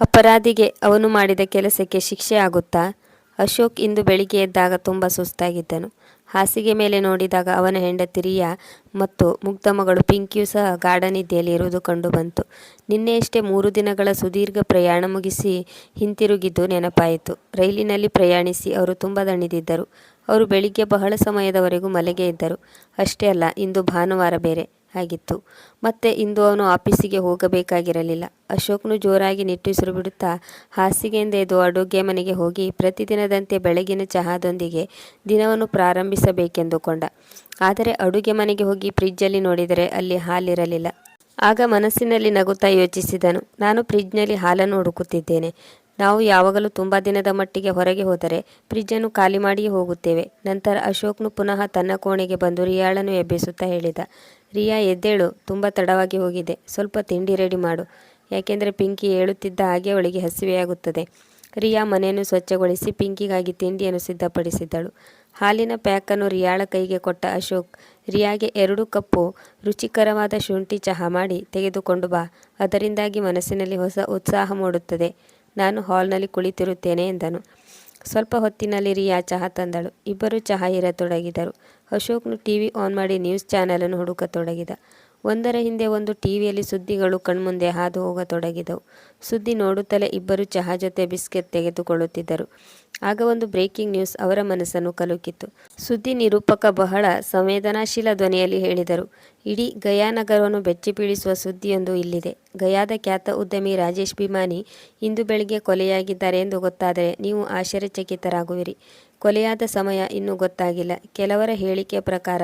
ಅಪರಾಧಿಗೆ ಅವನು ಮಾಡಿದ ಕೆಲಸಕ್ಕೆ ಶಿಕ್ಷೆ ಆಗುತ್ತಾ ಅಶೋಕ್ ಇಂದು ಬೆಳಿಗ್ಗೆ ಎದ್ದಾಗ ತುಂಬ ಸುಸ್ತಾಗಿದ್ದನು. ಹಾಸಿಗೆ ಮೇಲೆ ನೋಡಿದಾಗ ಅವನ ಹೆಂಡತಿ ರಿಯಾ ಮತ್ತು ಮುಗ್ಧ ಮಗಳು ಪಿಂಕಿಯು ಸಹ ಗಾರ್ಡನ್ ಇದ್ದೆಯಲ್ಲಿ ಇರುವುದು ಕಂಡುಬಂತು ನಿನ್ನೆಯಷ್ಟೇ ಮೂರು ದಿನಗಳ ಸುದೀರ್ಘ ಪ್ರಯಾಣ ಮುಗಿಸಿ ಹಿಂತಿರುಗಿದ್ದು ನೆನಪಾಯಿತು. ರೈಲಿನಲ್ಲಿ ಪ್ರಯಾಣಿಸಿ ಅವರು ತುಂಬ ದಣಿದಿದ್ದರು. ಅವರು ಬೆಳಿಗ್ಗೆ ಬಹಳ ಸಮಯದವರೆಗೂ ಮಲೆಗೆ ಇದ್ದರು. ಅಷ್ಟೇ ಅಲ್ಲ, ಇಂದು ಭಾನುವಾರ ಬೇರೆ. ಆಗಿತ್ತು. ಮತ್ತೆ ಇಂದು ಅವನು ಆಫೀಸಿಗೆ ಹೋಗಬೇಕಾಗಿರಲಿಲ್ಲ. ಅಶೋಕ್ನು ಜೋರಾಗಿ ನಿಟ್ಟುಸಿರು ಬಿಡುತ್ತಾ ಹಾಸಿಗೆಯಿಂದ ಎದ್ದು ಅಡುಗೆ ಮನೆಗೆ ಹೋಗಿ ಪ್ರತಿದಿನದಂತೆ ಬೆಳಗಿನ ಚಹಾದೊಂದಿಗೆ ದಿನವನ್ನು ಪ್ರಾರಂಭಿಸಬೇಕೆಂದುಕೊಂಡ. ಆದರೆ ಅಡುಗೆ ಮನೆಗೆ ಹೋಗಿ ಫ್ರಿಜ್ಜಲ್ಲಿ ನೋಡಿದರೆ ಅಲ್ಲಿ ಹಾಲಿರಲಿಲ್ಲ. ಆಗ ಮನಸ್ಸಿನಲ್ಲಿ ನಗುತ್ತಾ ಯೋಚಿಸಿದನು, ನಾನು ಫ್ರಿಜ್ನಲ್ಲಿ ಹಾಲನ್ನು ಹುಡುಕುತ್ತಿದ್ದೇನೆ. ನಾವು ಯಾವಾಗಲೂ ತುಂಬ ದಿನದ ಮಟ್ಟಿಗೆ ಹೊರಗೆ ಹೋದರೆ ಫ್ರಿಜ್ಜನ್ನು ಖಾಲಿ ಮಾಡಿಯೇ ಹೋಗುತ್ತೇವೆ. ನಂತರ ಅಶೋಕ್ನು ಪುನಃ ತನ್ನ ಕೋಣೆಗೆ ಬಂದು ರಿಯಾಳನ್ನು ಎಬ್ಬಿಸುತ್ತಾ ಹೇಳಿದ. ರಿಯಾ ಎದ್ದೇಳು, ತುಂಬ ತಡವಾಗಿ ಹೋಗಿದೆ. ಸ್ವಲ್ಪ ತಿಂಡಿ ರೆಡಿ ಮಾಡು. ಯಾಕೆಂದರೆ ಪಿಂಕಿ ಹೇಳುತ್ತಿದ್ದ ಹಾಗೆ ಅವಳಿಗೆ ಹಸಿವೆಯಾಗುತ್ತದೆ. ರಿಯಾ ಮನೆಯನ್ನು ಸ್ವಚ್ಛಗೊಳಿಸಿ ಪಿಂಕಿಗಾಗಿ ತಿಂಡಿಯನ್ನು ಸಿದ್ಧಪಡಿಸಿದ್ದಳು. ಹಾಲಿನ ಪ್ಯಾಕನ್ನು ರಿಯಾಳ ಕೈಗೆ ಕೊಟ್ಟ ಅಶೋಕ್, ರಿಯಾಗೆ ಎರಡು ಕಪ್ಪು ರುಚಿಕರವಾದ ಶುಂಠಿ ಚಹಾ ಮಾಡಿ ತೆಗೆದುಕೊಂಡು ಬಾ. ಅದರಿಂದಾಗಿ ಮನಸ್ಸಿನಲ್ಲಿ ಹೊಸ ಉತ್ಸಾಹ ಮೂಡುತ್ತದೆ. ನಾನು ಹಾಲ್ನಲ್ಲಿ ಕುಳಿತಿರುತ್ತೇನೆ ಎಂದನು. ಸ್ವಲ್ಪ ಹೊತ್ತಿನಲ್ಲಿ ರಿಯಾ ಚಹಾ ತಂದಳು. ಇಬ್ಬರು ಚಹಾ ಇರತೊಡಗಿದರು. ಅಶೋಕ್ನು ಟಿವಿ ಆನ್ ಮಾಡಿ ನ್ಯೂಸ್ ಚಾನಲನ್ನು ಹುಡುಕತೊಡಗಿದ. ಒಂದರ ಹಿಂದೆ ಒಂದು ಟಿವಿಯಲ್ಲಿ ಸುದ್ದಿಗಳು ಕಣ್ಮುಂದೆ ಹಾದು ಹೋಗತೊಡಗಿದವು. ಸುದ್ದಿ ನೋಡುತ್ತಲೇ ಇಬ್ಬರು ಚಹಾ ಜೊತೆ ಬಿಸ್ಕೆಟ್ ತೆಗೆದುಕೊಳ್ಳುತ್ತಿದ್ದರು. ಆಗ ಒಂದು ಬ್ರೇಕಿಂಗ್ ನ್ಯೂಸ್ ಅವರ ಮನಸ್ಸನ್ನು ಕಲುಕಿತ್ತು. ಸುದ್ದಿ ನಿರೂಪಕ ಬಹಳ ಸಂವೇದನಾಶೀಲ ಧ್ವನಿಯಲ್ಲಿ ಹೇಳಿದರು. ಇಡೀ ಗಯಾ ನಗರವನ್ನು ಬೆಚ್ಚಿ ಸುದ್ದಿಯೊಂದು ಇಲ್ಲಿದೆ. ಗಯಾದ ಖ್ಯಾತ ಉದ್ಯಮಿ ರಾಜೇಶ್ ಬಿಮಾನಿ ಇಂದು ಬೆಳಿಗ್ಗೆ ಕೊಲೆಯಾಗಿದ್ದಾರೆ ಎಂದು ಗೊತ್ತಾದರೆ ನೀವು ಆಶ್ಚರ್ಯಚಕಿತರಾಗುವಿರಿ. ಕೊಲೆಯಾದ ಸಮಯ ಇನ್ನೂ ಗೊತ್ತಾಗಿಲ್ಲ. ಕೆಲವರ ಹೇಳಿಕೆ ಪ್ರಕಾರ,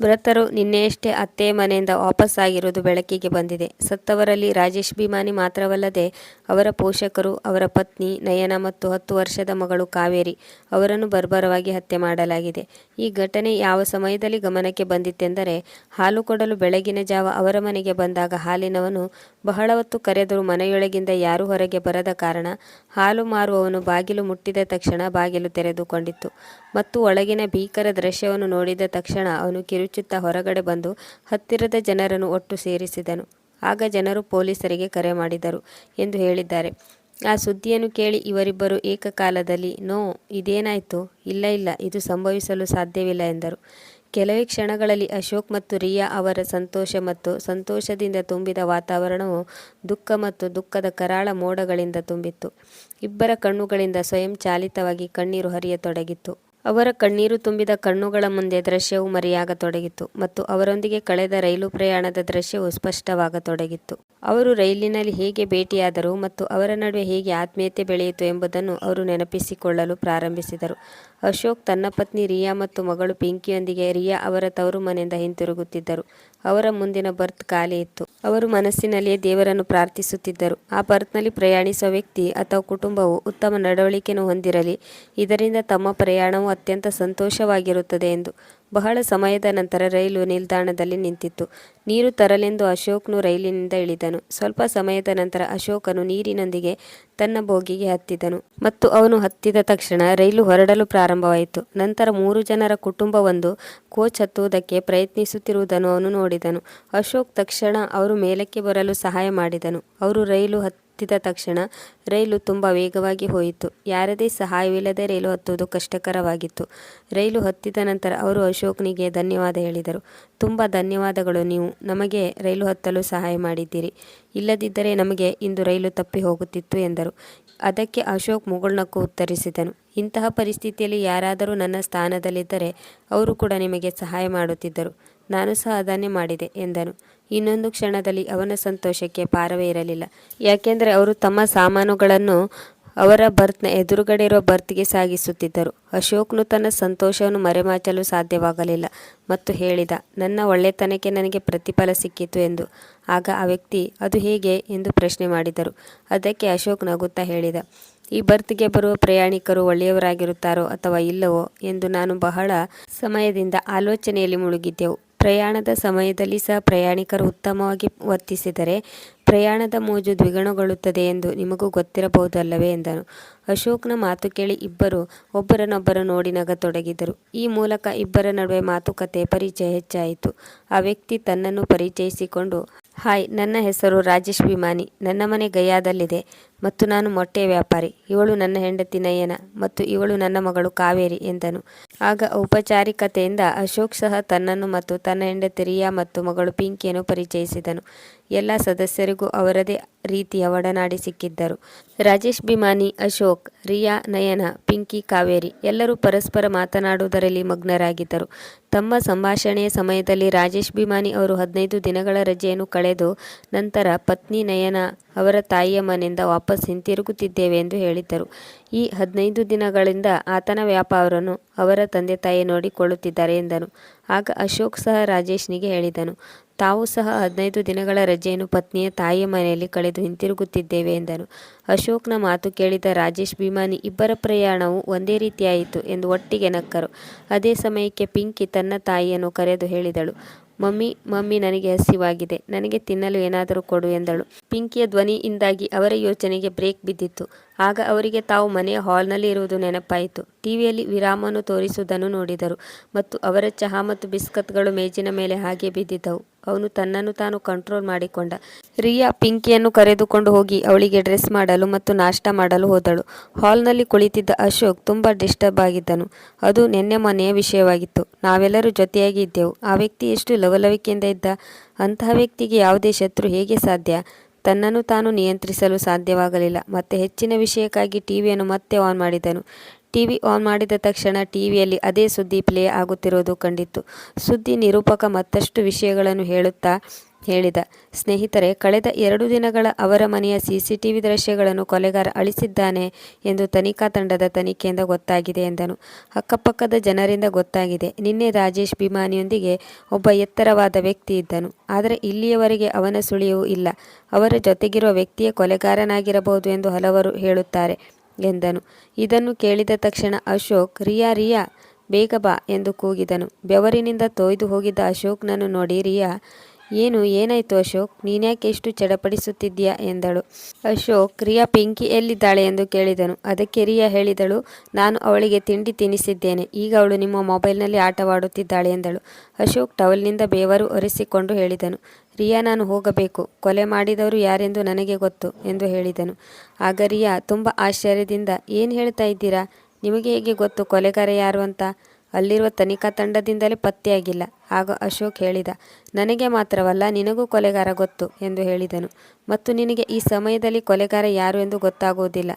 ಮೃತರು ನಿನ್ನೆಯಷ್ಟೇ ಅತ್ತೆ ಮನೆಯಿಂದ ವಾಪಸ್ ಆಗಿರುವುದು ಬೆಳಕಿಗೆ ಬಂದಿದೆ. ಸತ್ತವರಲ್ಲಿ ರಾಜೇಶ್ ಬಿಮಾನಿ ಮಾತ್ರವಲ್ಲದೆ ಅವರ ಪೋಷಕರು, ಅವರ ಪತ್ನಿ, ನಯನ ಮತ್ತು ಹತ್ತು ವರ್ಷದ ಮಗಳು ಕಾವೇರಿ ಅವರನ್ನು ಬರ್ಬರವಾಗಿ ಹತ್ಯೆ ಮಾಡಲಾಗಿದೆ. ಈ ಘಟನೆ ಯಾವ ಸಮಯದಲ್ಲಿ ಗಮನಕ್ಕೆ ಬಂದಿತ್ತೆಂದರೆ, ಹಾಲು ಕೊಡಲು ಬೆಳಗಿನ ಜಾವ ಅವರ ಮನೆಗೆ ಬಂದಾಗ ಹಾಲಿನವನು ಬಹಳ ಹೊತ್ತು ಕರೆದರೂ ಮನೆಯೊಳಗಿಂದ ಯಾರೂ ಹೊರಗೆ ಬರದ ಕಾರಣ ಹಾಲು ಮಾರುವವನು ಬಾಗಿಲು ಮುಟ್ಟಿದ ತಕ್ಷಣ ಬಾಗಿಲು ತೆರೆದುಕೊಂಡಿತ್ತು. ಮತ್ತು ಒಳಗಿನ ಭೀಕರ ದೃಶ್ಯವನ್ನು ನೋಡಿದ ತಕ್ಷಣ ಅವನು ಕಿರುಚುತ್ತಾ ಹೊರಗಡೆ ಬಂದು ಹತ್ತಿರದ ಜನರನ್ನು ಒಟ್ಟು ಸೇರಿಸಿದನು. ಆಗ ಜನರು ಪೊಲೀಸರಿಗೆ ಕರೆ ಮಾಡಿದರು ಎಂದು ಹೇಳಿದ್ದಾರೆ. ಆ ಸುದ್ದಿಯನ್ನು ಕೇಳಿ ಇವರಿಬ್ಬರು ಏಕಕಾಲದಲ್ಲಿ, ನೋ, ಇದೇನಾಯಿತು? ಇಲ್ಲ ಇಲ್ಲ, ಇದು ಸಂಭವಿಸಲು ಸಾಧ್ಯವಿಲ್ಲ ಎಂದರು. ಕೆಲವೇ ಕ್ಷಣಗಳಲ್ಲಿ ಅಶೋಕ್ ಮತ್ತು ರಿಯಾ ಅವರ ಸಂತೋಷ ಮತ್ತು ಸಂತೋಷದಿಂದ ತುಂಬಿದ ವಾತಾವರಣವು ದುಃಖ ಮತ್ತು ದುಃಖದ ಕರಾಳ ಮೋಡಗಳಿಂದ ತುಂಬಿತ್ತು. ಇಬ್ಬರ ಕಣ್ಣುಗಳಿಂದ ಸ್ವಯಂ ಚಾಲಿತವಾಗಿ ಕಣ್ಣೀರು ಹರಿಯತೊಡಗಿತ್ತು. ಅವರ ಕಣ್ಣೀರು ತುಂಬಿದ ಕಣ್ಣುಗಳ ಮುಂದೆ ದೃಶ್ಯವು ಮರೆಯಾಗತೊಡಗಿತ್ತು ಮತ್ತು ಅವರೊಂದಿಗೆ ಕಳೆದ ರೈಲು ಪ್ರಯಾಣದ ದೃಶ್ಯವು ಸ್ಪಷ್ಟವಾಗತೊಡಗಿತ್ತು. ಅವರು ರೈಲಿನಲ್ಲಿ ಹೇಗೆ ಭೇಟಿಯಾದರು ಮತ್ತು ಅವರ ನಡುವೆ ಹೇಗೆ ಆತ್ಮೀಯತೆ ಬೆಳೆಯಿತು ಎಂಬುದನ್ನು ಅವರು ನೆನಪಿಸಿಕೊಳ್ಳಲು ಪ್ರಾರಂಭಿಸಿದರು. ಅಶೋಕ್ ತನ್ನ ಪತ್ನಿ ರಿಯಾ ಮತ್ತು ಮಗಳು ಪಿಂಕಿಯೊಂದಿಗೆ ರಿಯಾ ಅವರ ತವರು ಮನೆಯಿಂದ ಹಿಂತಿರುಗುತ್ತಿದ್ದರು. ಅವರ ಮುಂದಿನ ಬರ್ತ್ ಖಾಲಿ ಇತ್ತು. ಅವರು ಮನಸ್ಸಿನಲ್ಲಿಯೇ ದೇವರನ್ನು ಪ್ರಾರ್ಥಿಸುತ್ತಿದ್ದರು. ಆ ಬರ್ತ್ನಲ್ಲಿ ಪ್ರಯಾಣಿಸುವ ವ್ಯಕ್ತಿ ಅಥವಾ ಕುಟುಂಬವು ಉತ್ತಮ ನಡವಳಿಕೆಯನ್ನು ಹೊಂದಿರಲಿ. ಇದರಿಂದ ತಮ್ಮ ಪ್ರಯಾಣವು ಅತ್ಯಂತ ಸಂತೋಷವಾಗಿರುತ್ತದೆ ಎಂದು ಬಹಳ ಸಮಯದ ನಂತರ ರೈಲು ನಿಲ್ದಾಣದಲ್ಲಿ ನಿಂತಿತ್ತು. ನೀರು ತರಲೆಂದು ಅಶೋಕ್ನು ರೈಲಿನಿಂದ ಇಳಿದನು. ಸ್ವಲ್ಪ ಸಮಯದ ನಂತರ ಅಶೋಕನು ನೀರಿನೊಂದಿಗೆ ತನ್ನ ಬೋಗಿಗೆ ಹತ್ತಿದನು ಮತ್ತು ಅವನು ಹತ್ತಿದ ತಕ್ಷಣ ರೈಲು ಹೊರಡಲು ಪ್ರಾರಂಭವಾಯಿತು. ನಂತರ ಮೂರು ಜನರ ಕುಟುಂಬವೊಂದು ಕೋಚ್ ಹತ್ತುವುದಕ್ಕೆ ಪ್ರಯತ್ನಿಸುತ್ತಿರುವುದನ್ನು ಅವನು ನೋಡಿದನು. ಅಶೋಕ್ ತಕ್ಷಣ ಅವರು ಮೇಲಕ್ಕೆ ಬರಲು ಸಹಾಯ ಮಾಡಿದನು. ಅವರು ರೈಲು ಹತ್ತಿದ ತಕ್ಷಣ ರೈಲು ತುಂಬ ವೇಗವಾಗಿ ಹೋಯಿತು. ಯಾರದೇ ಸಹಾಯವಿಲ್ಲದೆ ರೈಲು ಹತ್ತುವುದು ಕಷ್ಟಕರವಾಗಿತ್ತು. ರೈಲು ಹತ್ತಿದ ನಂತರ ಅವರು ಅಶೋಕ್ನಿಗೆ ಧನ್ಯವಾದ ಹೇಳಿದರು. ತುಂಬ ಧನ್ಯವಾದಗಳು ನೀವು ನಮಗೆ ರೈಲು ಹತ್ತಲು ಸಹಾಯ ಮಾಡಿದ್ದೀರಿ. ಇಲ್ಲದಿದ್ದರೆ ನಮಗೆ ಇಂದು ರೈಲು ತಪ್ಪಿ ಹೋಗುತ್ತಿತ್ತು ಎಂದರು. ಅದಕ್ಕೆ ಅಶೋಕ್ ಮುಗುಳ್ನಕ್ಕೂ ಉತ್ತರಿಸಿದನು. ಇಂತಹ ಪರಿಸ್ಥಿತಿಯಲ್ಲಿ ಯಾರಾದರೂ ನನ್ನ ಸ್ಥಾನದಲ್ಲಿದ್ದರೆ ಅವರು ಕೂಡ ನಿಮಗೆ ಸಹಾಯ ಮಾಡುತ್ತಿದ್ದರು. ನಾನು ಸಹ ಅದನ್ನೇ ಮಾಡಿದೆ ಎಂದನು. ಇನ್ನೊಂದು ಕ್ಷಣದಲ್ಲಿ ಅವನ ಸಂತೋಷಕ್ಕೆ ಪಾರವೇ ಇರಲಿಲ್ಲ. ಯಾಕೆಂದರೆ ಅವರು ತಮ್ಮ ಸಾಮಾನುಗಳನ್ನು ಅವರ ಬರ್ತ್ನ ಎದುರುಗಡೆ ಇರುವ ಬರ್ತ್ಗೆ ಸಾಗಿಸುತ್ತಿದ್ದರು. ಅಶೋಕ್ನು ತನ್ನ ಸಂತೋಷವನ್ನು ಮರೆಮಾಚಲು ಸಾಧ್ಯವಾಗಲಿಲ್ಲ ಮತ್ತು ಹೇಳಿದ, ನನ್ನ ಒಳ್ಳೆತನಕ್ಕೆ ನನಗೆ ಪ್ರತಿಫಲ ಸಿಕ್ಕಿತು ಎಂದು. ಆಗ ಆ ವ್ಯಕ್ತಿ, ಅದು ಹೇಗೆ? ಎಂದು ಪ್ರಶ್ನೆ ಮಾಡಿದರು. ಅದಕ್ಕೆ ಅಶೋಕ್ ನಗುತ್ತಾ ಹೇಳಿದ, ಈ ಬರ್ತ್ಗೆ ಬರುವ ಪ್ರಯಾಣಿಕರು ಒಳ್ಳೆಯವರಾಗಿರುತ್ತಾರೋ ಅಥವಾ ಇಲ್ಲವೋ ಎಂದು ನಾನು ಬಹಳ ಸಮಯದಿಂದ ಆಲೋಚನೆಯಲ್ಲಿ ಮುಳುಗಿದ್ದೆವು. ಪ್ರಯಾಣದ ಸಮಯದಲ್ಲಿ ಸಹ ಪ್ರಯಾಣಿಕರು ಉತ್ತಮವಾಗಿ ವರ್ತಿಸಿದರೆ ಪ್ರಯಾಣದ ಮೋಜು ದ್ವಿಗುಣಗೊಳ್ಳುತ್ತದೆ ಎಂದು ನಿಮಗೂ ಗೊತ್ತಿರಬಹುದಲ್ಲವೇ ಎಂದನು. ಅಶೋಕ್ನ ಮಾತು ಕೇಳಿ ಇಬ್ಬರು ಒಬ್ಬರನ್ನೊಬ್ಬರು ನೋಡಿ ನಗತೊಡಗಿದರು. ಈ ಮೂಲಕ ಇಬ್ಬರ ನಡುವೆ ಮಾತುಕತೆ ಪರಿಚಯ ಹೆಚ್ಚಾಯಿತು. ಆ ವ್ಯಕ್ತಿ ತನ್ನನ್ನು ಪರಿಚಯಿಸಿಕೊಂಡು, ಹಾಯ್, ನನ್ನ ಹೆಸರು ರಾಜೇಶ್ ವಿಮಾನಿ ನನ್ನ ಮನೆ ಗಯಾದಲ್ಲಿದೆ. ಮತ್ತು ನಾನು ಮೊಟ್ಟೆ ವ್ಯಾಪಾರಿ, ಇವಳು ನನ್ನ ಹೆಂಡತಿ ನಯನ ಮತ್ತು ಇವಳು ನನ್ನ ಮಗಳು ಕಾವೇರಿ ಎಂದನು. ಆಗ ಔಪಚಾರಿಕತೆಯಿಂದ ಅಶೋಕ್ ಸಹ ತನ್ನನ್ನು ಮತ್ತು ತನ್ನ ಹೆಂಡತಿ ರಿಯಾ ಮತ್ತು ಮಗಳು ಪಿಂಕಿಯನ್ನು ಪರಿಚಯಿಸಿದನು. ಎಲ್ಲ ಸದಸ್ಯರಿಗೂ ಅವರದೇ ರೀತಿಯ ಒಡನಾಡಿ ಸಿಕ್ಕಿದ್ದರು. ರಾಜೇಶ್ ಭಿಮಾನಿ ಅಶೋಕ್, ರಿಯಾ, ನಯನ, ಪಿಂಕಿ, ಕಾವೇರಿ ಎಲ್ಲರೂ ಪರಸ್ಪರ ಮಾತನಾಡುವುದರಲ್ಲಿ ಮಗ್ನರಾಗಿದ್ದರು. ತಮ್ಮ ಸಂಭಾಷಣೆಯ ಸಮಯದಲ್ಲಿ ರಾಜೇಶ್ ಭಿಮಾನಿ ಅವರು ಹದಿನೈದು ದಿನಗಳ ರಜೆಯನ್ನು ಕಳೆದು ನಂತರ ಪತ್ನಿ ನಯನ ಅವರ ತಾಯಿಯ ಮನೆಯಿಂದ ವಾಪಸ್ ಹಿಂತಿರುಗುತ್ತಿದ್ದೇವೆ ಎಂದು ಹೇಳಿದ್ದರು. ಈ ಹದಿನೈದು ದಿನಗಳಿಂದ ಆತನ ವ್ಯಾಪಾರವನ್ನು ಅವರ ತಂದೆ ತಾಯಿ ನೋಡಿಕೊಳ್ಳುತ್ತಿದ್ದಾರೆ ಎಂದನು. ಆಗ ಅಶೋಕ್ ಸಹ ರಾಜೇಶ್ನಿಗೆ ಹೇಳಿದನು. ತಾವು ಸಹ ಹದಿನೈದು ದಿನಗಳ ರಜೆಯನ್ನು ಪತ್ನಿಯ ತಾಯಿಯ ಮನೆಯಲ್ಲಿ ಕಳೆದು ಹಿಂತಿರುಗುತ್ತಿದ್ದೇವೆ ಎಂದನು. ಅಶೋಕ್ನ ಮಾತು ಕೇಳಿದ ರಾಜೇಶ್, ಭೀಮಾನಿ, ಇಬ್ಬರ ಪ್ರಯಾಣವು ಒಂದೇ ರೀತಿಯಾಯಿತು ಎಂದು ಒಟ್ಟಿಗೆ ನಕ್ಕರು. ಅದೇ ಸಮಯಕ್ಕೆ ಪಿಂಕಿ ತನ್ನ ತಾಯಿಯನ್ನು ಕರೆದು ಹೇಳಿದಳು. ಮಮ್ಮಿ ಮಮ್ಮಿ ನನಗೆ ಹಸಿವಾಗಿದೆ. ನನಗೆ ತಿನ್ನಲು ಏನಾದರೂ ಕೊಡು ಎಂದಳು. ಪಿಂಕಿಯ ಧ್ವನಿಯಿಂದಾಗಿ ಅವರ ಯೋಚನೆಗೆ ಬ್ರೇಕ್ ಬಿದ್ದಿತ್ತು. ಆಗ ಅವರಿಗೆ ತಾವು ಮನೆಯ ಹಾಲ್ನಲ್ಲಿ ಇರುವುದು ನೆನಪಾಯಿತು. ಟಿವಿಯಲ್ಲಿ ವಿರಾಮವನ್ನು ತೋರಿಸುವುದನ್ನು ನೋಡಿದರು ಮತ್ತು ಅವರ ಚಹಾ ಮತ್ತು ಬಿಸ್ಕತ್ಗಳು ಮೇಜಿನ ಮೇಲೆ ಹಾಗೆ ಬಿದ್ದಿದ್ದವು. ಅವನು ತನ್ನನ್ನು ತಾನು ಕಂಟ್ರೋಲ್ ಮಾಡಿಕೊಂಡ. ರಿಯಾ ಪಿಂಕಿಯನ್ನು ಕರೆದುಕೊಂಡು ಹೋಗಿ ಅವಳಿಗೆ ಡ್ರೆಸ್ ಮಾಡಲು ಮತ್ತು ನಾಷ್ಟ ಮಾಡಲು ಹೋದಳು. ಹಾಲ್ನಲ್ಲಿ ಕುಳಿತಿದ್ದ ಅಶೋಕ್ ತುಂಬ ಡಿಸ್ಟರ್ಬ್ ಆಗಿದ್ದನು. ಅದು ನಿನ್ನೆ ಮನೆಯ ವಿಷಯವಾಗಿತ್ತು. ನಾವೆಲ್ಲರೂ ಜೊತೆಯಾಗಿ ಇದ್ದೆವು. ಆ ವ್ಯಕ್ತಿ ಎಷ್ಟು ಲವಲವಿಕೆಯಿಂದ ಇದ್ದ? ಅಂತಹ ವ್ಯಕ್ತಿಗೆ ಯಾವುದೇ ಶತ್ರು ಹೇಗೆ ಸಾಧ್ಯ? ತನ್ನನ್ನು ತಾನು ನಿಯಂತ್ರಿಸಲು ಸಾಧ್ಯವಾಗಲಿಲ್ಲ. ಮತ್ತೆ ಹೆಚ್ಚಿನ ವಿಷಯಕ್ಕಾಗಿ ಟಿವಿಯನ್ನು ಮತ್ತೆ ಆನ್ ಮಾಡಿದನು. ಟಿವಿ ಆನ್ ಮಾಡಿದ ತಕ್ಷಣ ಟಿವಿಯಲ್ಲಿ ಅದೇ ಸುದ್ದಿ ಪ್ಲೇ ಆಗುತ್ತಿರುವುದು ಕಂಡಿತ್ತು. ಸುದ್ದಿ ನಿರೂಪಕ ಮತ್ತಷ್ಟು ವಿಷಯಗಳನ್ನು ಹೇಳುತ್ತಾ ಹೇಳಿದ. ಸ್ನೇಹಿತರೆ, ಕಳೆದ ಎರಡು ದಿನಗಳ ಅವರ ಮನೆಯ ಸಿಸಿಟಿವಿ ದೃಶ್ಯಗಳನ್ನು ಕೊಲೆಗಾರ ಅಳಿಸಿದ್ದಾನೆ ಎಂದು ತನಿಖಾ ತಂಡದ ತನಿಖೆಯಿಂದ ಗೊತ್ತಾಗಿದೆ ಎಂದನು. ಅಕ್ಕಪಕ್ಕದ ಜನರಿಂದ ಗೊತ್ತಾಗಿದೆ. ನಿನ್ನೆ ರಾಜೇಶ್ ಭಿಮಾನಿಯೊಂದಿಗೆ ಒಬ್ಬ ಎತ್ತರವಾದ ವ್ಯಕ್ತಿ ಇದ್ದನು. ಆದರೆ ಇಲ್ಲಿಯವರೆಗೆ ಅವನ ಸುಳಿವು ಇಲ್ಲ. ಅವರ ಜೊತೆಗಿರುವ ವ್ಯಕ್ತಿಯ ಕೊಲೆಗಾರನಾಗಿರಬಹುದು ಎಂದು ಹಲವರು ಹೇಳುತ್ತಾರೆ ಎಂದನು. ಇದನ್ನು ಕೇಳಿದ ತಕ್ಷಣ ಅಶೋಕ್, ರಿಯಾ ರಿಯಾ, ಬೇಗ ಬಾ ಎಂದು ಕೂಗಿದನು. ಬೆವರಿನಿಂದ ತೊಯ್ದು ಹೋಗಿದ್ದ ಅಶೋಕ್ನನ್ನು ನೋಡಿ ರಿಯಾ ಏನು, ಏನಾಯಿತು ಅಶೋಕ್? ನೀನ್ಯಾಕೆ ಎಷ್ಟು ಚಡಪಡಿಸುತ್ತಿದ್ದೀಯಾ? ಎಂದಳು. ಅಶೋಕ್, ರಿಯಾ ಪಿಂಕಿ ಎಲ್ಲಿದ್ದಾಳೆ? ಎಂದು ಕೇಳಿದನು. ಅದಕ್ಕೆ ರಿಯಾ ಹೇಳಿದಳು, ನಾನು ಅವಳಿಗೆ ತಿಂಡಿ ತಿನ್ನಿಸಿದ್ದೇನೆ ಈಗ ಅವಳು ನಿಮ್ಮ ಮೊಬೈಲ್ನಲ್ಲಿ ಆಟವಾಡುತ್ತಿದ್ದಾಳೆ, ಎಂದಳು. ಅಶೋಕ್ ಟವಲ್ನಿಂದ ಬೇವರು ಒರೆಸಿಕೊಂಡು ಹೇಳಿದನು, ರಿಯಾ, ನಾನು ಹೋಗಬೇಕು. ಕೊಲೆ ಮಾಡಿದವರು ಯಾರೆಂದು ನನಗೆ ಗೊತ್ತು, ಎಂದು ಹೇಳಿದನು. ಆಗ ರಿಯಾ, ತುಂಬ ಆಶ್ಚರ್ಯದಿಂದ ಏನು ಹೇಳ್ತಾ ಇದ್ದೀರಾ? ನಿಮಗೆ ಹೇಗೆ ಗೊತ್ತು? ಕೊಲೆಗಾರ ಯಾರು ಅಂತ? ಅಲ್ಲಿರುವ ತನಿಖಾ ತಂಡದಿಂದಲೇ ಪತ್ತೆಯಾಗಿಲ್ಲ. ಆಗ ಅಶೋಕ್ ಹೇಳಿದ, ನನಗೆ ಮಾತ್ರವಲ್ಲ, ನಿನಗೂ ಕೊಲೆಗಾರ ಗೊತ್ತು ಎಂದು ಹೇಳಿದನು. ಮತ್ತು ನಿನಗೆ ಈ ಸಮಯದಲ್ಲಿ ಕೊಲೆಗಾರ ಯಾರು ಎಂದು ಗೊತ್ತಾಗುವುದಿಲ್ಲ.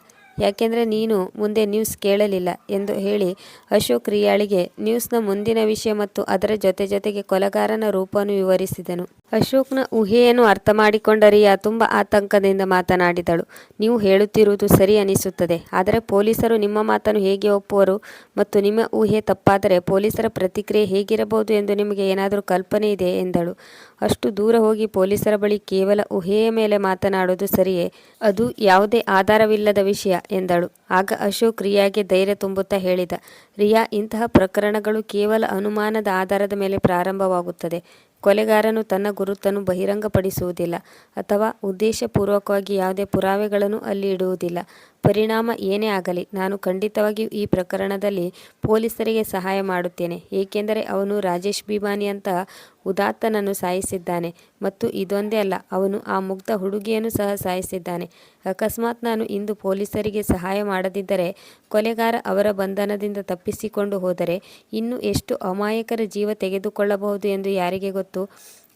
ಯಾಕೆಂದರೆ ನೀನು ಮುಂದೆ ನ್ಯೂಸ್ ಕೇಳಲಿಲ್ಲ ಎಂದು ಹೇಳಿ ಅಶೋಕ್ ರಿಯಾಳಿಗೆ ನ್ಯೂಸ್ನ ಮುಂದಿನ ವಿಷಯ ಮತ್ತು ಅದರ ಜೊತೆ ಜೊತೆಗೆ ಕೊಲಗಾರನ ರೂಪವನ್ನು ವಿವರಿಸಿದನು. ಅಶೋಕ್ನ ಊಹೆಯನ್ನು ಅರ್ಥ ಮಾಡಿಕೊಂಡ ರಿಯಾ ತುಂಬ ಆತಂಕದಿಂದ ಮಾತನಾಡಿದಳು. ನೀವು ಹೇಳುತ್ತಿರುವುದು ಸರಿ ಅನಿಸುತ್ತದೆ, ಆದರೆ ಪೊಲೀಸರು ನಿಮ್ಮ ಮಾತನ್ನು ಹೇಗೆ ಒಪ್ಪುವರು ಮತ್ತು ನಿಮ್ಮ ಊಹೆ ತಪ್ಪಾದರೆ ಪೊಲೀಸರ ಪ್ರತಿಕ್ರಿಯೆ ಹೇಗಿರಬಹುದು ಎಂದು ನಿಮಗೆ ಏನಾದರೂ ಕಲ್ಪನೆ ಇದೆ ಎಂದಳು. ಅಷ್ಟು ದೂರ ಹೋಗಿ ಪೊಲೀಸರ ಬಳಿ ಕೇವಲ ಊಹೆಯ ಮೇಲೆ ಮಾತನಾಡುವುದು ಸರಿಯೇ? ಅದು ಯಾವುದೇ ಆಧಾರವಿಲ್ಲದ ವಿಷಯ. ಎಂದಳು. ಆಗ ಅಶೋಕ್ ರಿಯಾಗೆ ಧೈರ್ಯ ತುಂಬುತ್ತಾ ಹೇಳಿದ, ರಿಯಾ, ಇಂತಹ ಪ್ರಕರಣಗಳು ಕೇವಲ ಅನುಮಾನದ ಆಧಾರದ ಮೇಲೆ ಪ್ರಾರಂಭವಾಗುತ್ತದೆ. ಕೊಲೆಗಾರನು ತನ್ನ ಗುರುತನ್ನು ಬಹಿರಂಗಪಡಿಸುವುದಿಲ್ಲ ಅಥವಾ ಉದ್ದೇಶಪೂರ್ವಕವಾಗಿ ಯಾವುದೇ ಪುರಾವೆಗಳನ್ನು ಅಲ್ಲಿ ಇಡುವುದಿಲ್ಲ. ಪರಿಣಾಮ ಏನೇ ಆಗಲಿ, ನಾನು ಖಂಡಿತವಾಗಿಯೂ ಈ ಪ್ರಕರಣದಲ್ಲಿ ಪೊಲೀಸರಿಗೆ ಸಹಾಯ ಮಾಡುತ್ತೇನೆ. ಏಕೆಂದರೆ ಅವನು ರಾಜೇಶ್ ಬಿಮಾನಿ ಅಂತ ಉದಾತ್ತನನ್ನು ಸಾಯಿಸಿದ್ದಾನೆ. ಮತ್ತು ಇದೊಂದೇ ಅಲ್ಲ, ಅವನು ಆ ಮುಗ್ಧ ಹುಡುಗಿಯನ್ನು ಸಹ ಸಾಯಿಸಿದ್ದಾನೆ. ಅಕಸ್ಮಾತ್ ನಾನು ಇಂದು ಪೊಲೀಸರಿಗೆ ಸಹಾಯ ಮಾಡದಿದ್ದರೆ, ಕೊಲೆಗಾರ ಅವರ ಬಂಧನದಿಂದ ತಪ್ಪಿಸಿಕೊಂಡು ಹೋದರೆ ಇನ್ನು ಎಷ್ಟು ಅಮಾಯಕರ ಜೀವ ತೆಗೆದುಕೊಳ್ಳಬಹುದು ಎಂದು ಯಾರಿಗೆ ಗೊತ್ತು?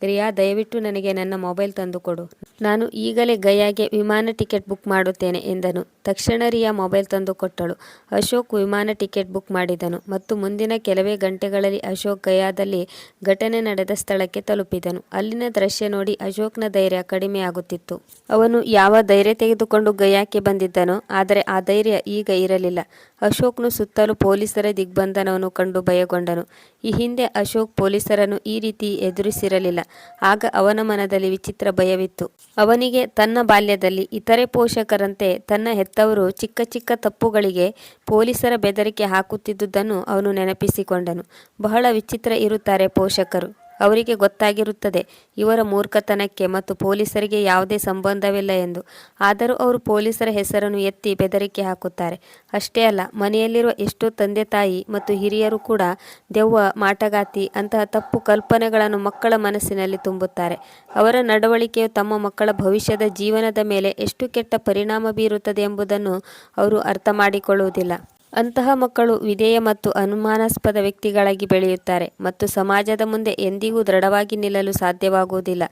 ರಿಯಾ, ದಯವಿಟ್ಟು ನನಗೆ ನನ್ನ ಮೊಬೈಲ್ ತಂದುಕೊಡು. ನಾನು ಈಗಲೇ ಗಯಾಗೆ ವಿಮಾನ ಟಿಕೆಟ್ ಬುಕ್ ಮಾಡುತ್ತೇನೆ ಎಂದನು. ತಕ್ಷಣ ರಿಯಾ ಮೊಬೈಲ್ ತಂದು ಕೊಟ್ಟಳು. ಅಶೋಕ್ ವಿಮಾನ ಟಿಕೆಟ್ ಬುಕ್ ಮಾಡಿದನು ಮತ್ತು ಮುಂದಿನ ಕೆಲವೇ ಗಂಟೆಗಳಲ್ಲಿ ಅಶೋಕ್ ಗಯಾದಲ್ಲಿ ಘಟನೆ ನಡೆದ ಸ್ಥಳಕ್ಕೆ ತಲುಪಿದನು. ಅಲ್ಲಿನ ದೃಶ್ಯ ನೋಡಿ ಅಶೋಕ್ನ ಧೈರ್ಯ ಕಡಿಮೆಯಾಗುತ್ತಿತ್ತು. ಅವನು ಯಾವ ಧೈರ್ಯ ತೆಗೆದುಕೊಂಡು ಗಯಾಕ್ಕೆ ಬಂದಿದ್ದನೋ, ಆದರೆ ಆ ಧೈರ್ಯ ಈಗ ಇರಲಿಲ್ಲ. ಅಶೋಕ್ನು ಸುತ್ತಲೂ ಪೊಲೀಸರ ದಿಗ್ಬಂಧನವನ್ನು ಕಂಡು ಭಯಗೊಂಡನು. ಈ ಹಿಂದೆ ಅಶೋಕ್ ಪೊಲೀಸರನ್ನು ಈ ರೀತಿ ಎದುರಿಸಿರಲಿಲ್ಲ. ಆಗ ಅವನ ಮನದಲ್ಲಿ ವಿಚಿತ್ರ ಭಯವಿತ್ತು. ಅವನಿಗೆ ತನ್ನ ಬಾಲ್ಯದಲ್ಲಿ ಇತರೆ ಪೋಷಕರಂತೆ ತನ್ನ ಹೆತ್ತವರು ಚಿಕ್ಕ ಚಿಕ್ಕ ತಪ್ಪುಗಳಿಗೆ ಪೊಲೀಸರ ಬೆದರಿಕೆ ಹಾಕುತ್ತಿದ್ದುದನ್ನು ಅವನು ನೆನಪಿಸಿಕೊಂಡನು. ಬಹಳ ವಿಚಿತ್ರ ಇರುತ್ತಾರೆ ಪೋಷಕರು. ಅವರಿಗೆ ಗೊತ್ತಾಗಿರುತ್ತದೆ. ಇವರ ಮೂರ್ಖತನಕ್ಕೆ ಮತ್ತು ಪೊಲೀಸರಿಗೆ ಯಾವುದೇ ಸಂಬಂಧವಿಲ್ಲ ಎಂದು. ಆದರೂ ಅವರು ಪೊಲೀಸರ ಹೆಸರನ್ನು ಎತ್ತಿ ಬೆದರಿಕೆ ಹಾಕುತ್ತಾರೆ. ಅಷ್ಟೇ ಅಲ್ಲ, ಮನೆಯಲ್ಲಿರುವ ಎಷ್ಟೋ ತಂದೆ ತಾಯಿ ಮತ್ತು ಹಿರಿಯರು ಕೂಡ ದೆವ್ವ, ಮಾಟಗಾತಿ ಅಂತಹ ತಪ್ಪು ಕಲ್ಪನೆಗಳನ್ನು ಮಕ್ಕಳ ಮನಸ್ಸಿನಲ್ಲಿ ತುಂಬುತ್ತಾರೆ. ಅವರ ನಡವಳಿಕೆಯು ತಮ್ಮ ಮಕ್ಕಳ ಭವಿಷ್ಯದ ಜೀವನದ ಮೇಲೆ ಎಷ್ಟು ಕೆಟ್ಟ ಪರಿಣಾಮ ಬೀರುತ್ತದೆ ಎಂಬುದನ್ನು ಅವರು ಅರ್ಥ ಮಾಡಿಕೊಳ್ಳುವುದಿಲ್ಲ ಅಂತಹ ಮಕ್ಕಳು ವಿಧೇಯ ಮತ್ತು ಅನುಮಾನಾಸ್ಪದ ವ್ಯಕ್ತಿಗಳಾಗಿ ಬೆಳೆಯುತ್ತಾರೆ ಮತ್ತು ಸಮಾಜದ ಮುಂದೆ ಎಂದಿಗೂ ದೃಢವಾಗಿ ನಿಲ್ಲಲು ಸಾಧ್ಯವಾಗುವುದಿಲ್ಲ.